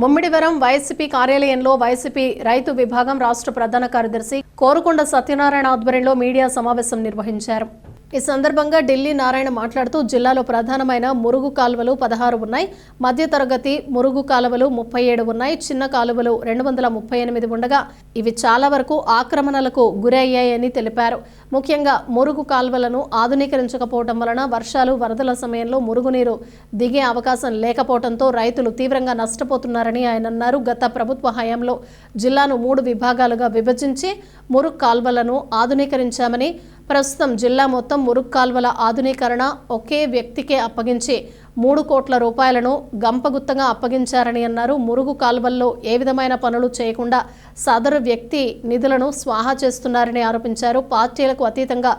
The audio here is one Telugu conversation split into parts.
ముమ్మిడివరం వైసీపీ కార్యాలయంలో వైసీపీ రైతు విభాగం రాష్ట్ర ప్రధాన కార్యదర్శి కోరుకొండ సత్యనారాయణ ఆధ్వర్యంలో మీడియా సమావేశం నిర్వహించారు. ఈ సందర్భంగా ఢిల్లీ నారాయణ మాట్లాడుతూ జిల్లాలో ప్రధానమైన మురుగు కాలువలు పదహారు ఉన్నాయి. మధ్యతరగతి మురుగు కాలువలు ముప్పై ఏడు ఉన్నాయి. చిన్న కాలువలు రెండు వందల ముప్పై ఎనిమిది ఉండగా ఇవి చాలా వరకు ఆక్రమణలకు గురయ్యాయని తెలిపారు. ముఖ్యంగా మురుగు కాలువలను ఆధునీకరించకపోవడం వలన వర్షాలు వరదల సమయంలో మురుగునీరు దిగే అవకాశం లేకపోవడంతో రైతులు తీవ్రంగా నష్టపోతున్నారని ఆయన అన్నారు. గత ప్రభుత్వ హయాంలో జిల్లాను మూడు విభాగాలుగా విభజించి మురుగు కాల్వలను ఆధునీకరించామని ప్రస్తుతం జిల్లా మొత్తం మురుగు కాల్వల ఆధునీకరణ ఒకే వ్యక్తికే అప్పగించి మూడు కోట్ల రూపాయలను గంపగుత్తగా అప్పగించారని అన్నారు. మురుగు కాల్వల్లో ఏ విధమైన పనులు చేయకుండా సదరు వ్యక్తి నిధులను స్వాహా చేస్తున్నారని ఆరోపించారు. పార్టీలకు అతీతంగా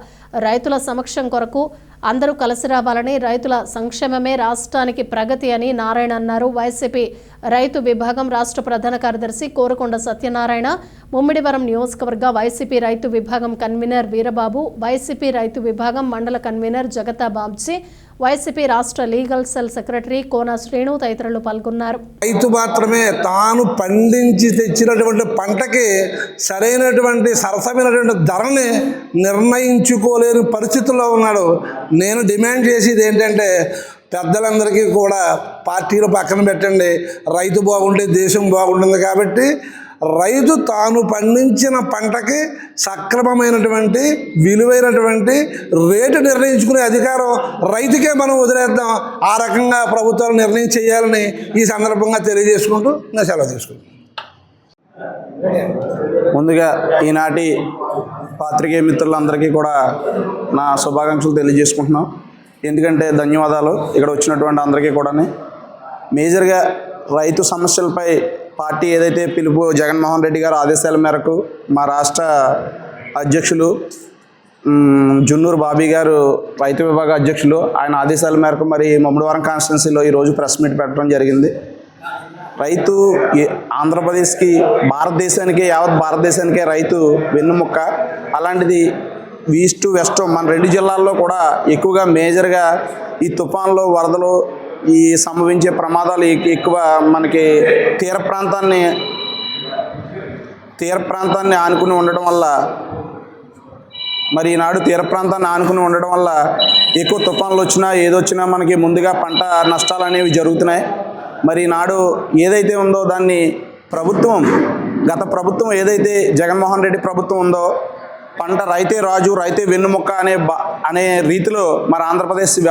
రైతుల సమక్షం కొరకు అందరూ కలిసి రావాలని రైతుల సంక్షేమమే రాష్ట్రానికి ప్రగతి అని నారాయణ అన్నారు. వైసీపీ రైతు విభాగం రాష్ట్ర ప్రధాన కార్యదర్శి కోరకొండ సత్యనారాయణ ముమ్మిడివరం నియోజకవర్గ వైసీపీ రైతు విభాగం కన్వీనర్ వీరబాబు వైసీపీ రైతు విభాగం మండల కన్వీనర్ జగతా బాబ్జీ వైసీపీ రాష్ట్ర legal cell secretary Kona Srinu తదితరులు పాల్గొన్నారు. రైతు మాత్రమే తాను పండించి తెచ్చినటువంటి పంటకి సరైనటువంటి సరసమైనటువంటి ధరని నిర్ణయించుకోలేని పరిస్థితుల్లో ఉన్నాడు. నేను డిమాండ్ చేసేది ఏంటంటే పెద్దలందరికీ కూడా పార్టీలు పక్కన పెట్టండి. రైతు బాగుంటే దేశం బాగుంటుంది కాబట్టి రైతు తాను పండించిన పంటకి సక్రమమైనటువంటి విలువైనటువంటి రేటు నిర్ణయించుకునే అధికారం రైతుకే మనం వదిలేద్దాం. ఆ రకంగా ప్రభుత్వాలు నిర్ణయం చేయాలని ఈ సందర్భంగా తెలియజేసుకుంటూ నేను సెలవు తీసుకుంటాను ముందుగా ఈనాటి పాత్రికేయ మిత్రులందరికీ కూడా నా శుభాకాంక్షలు తెలియజేసుకుంటున్నాం. ఎందుకంటే ధన్యవాదాలు ఇక్కడ వచ్చినటువంటి అందరికీ కూడా మేజర్గా రైతు సమస్యలపై పార్టీ ఏదైతే పిలుపు జగన్మోహన్ రెడ్డి గారు ఆదేశాల మేరకు మా రాష్ట్ర అధ్యక్షులు జున్నూరు బాబీ గారు రైతు విభాగ అధ్యక్షులు ఆయన ఆదేశాల మేరకు మరి మమ్మడివారం కాన్స్టిట్యున్సీలో ఈరోజు ప్రెస్ మీట్ పెట్టడం జరిగింది. రైతు ఆంధ్రప్రదేశ్కి భారతదేశానికి యావత్ భారతదేశానికే రైతు వెన్నుముక్క. అలాంటిది ఈస్ట్ వెస్ట్ మన రెండు జిల్లాల్లో కూడా ఎక్కువగా మేజర్గా ఈ తుఫాన్లు వరదలు ఈ సంభవించే ప్రమాదాలు ఎక్కువ మనకి తీర ప్రాంతాన్ని తీర ప్రాంతాన్ని ఆనుకుని ఉండడం వల్ల మరి ఈనాడు తీర ప్రాంతాన్ని ఆనుకుని ఉండడం వల్ల ఎక్కువ తుఫాన్లు వచ్చినా ఏదొచ్చినా మనకి ముందుగా పంట నష్టాలు అనేవి జరుగుతున్నాయి. మరి ఈనాడు ఏదైతే ఉందో దాన్ని ప్రభుత్వం గత ప్రభుత్వం ఏదైతే జగన్మోహన్ రెడ్డి ప్రభుత్వం ఉందో పంట రైతే రాజు రైతే వెన్నుముక్క అనే అనే రీతిలో మన ఆంధ్రప్రదేశ్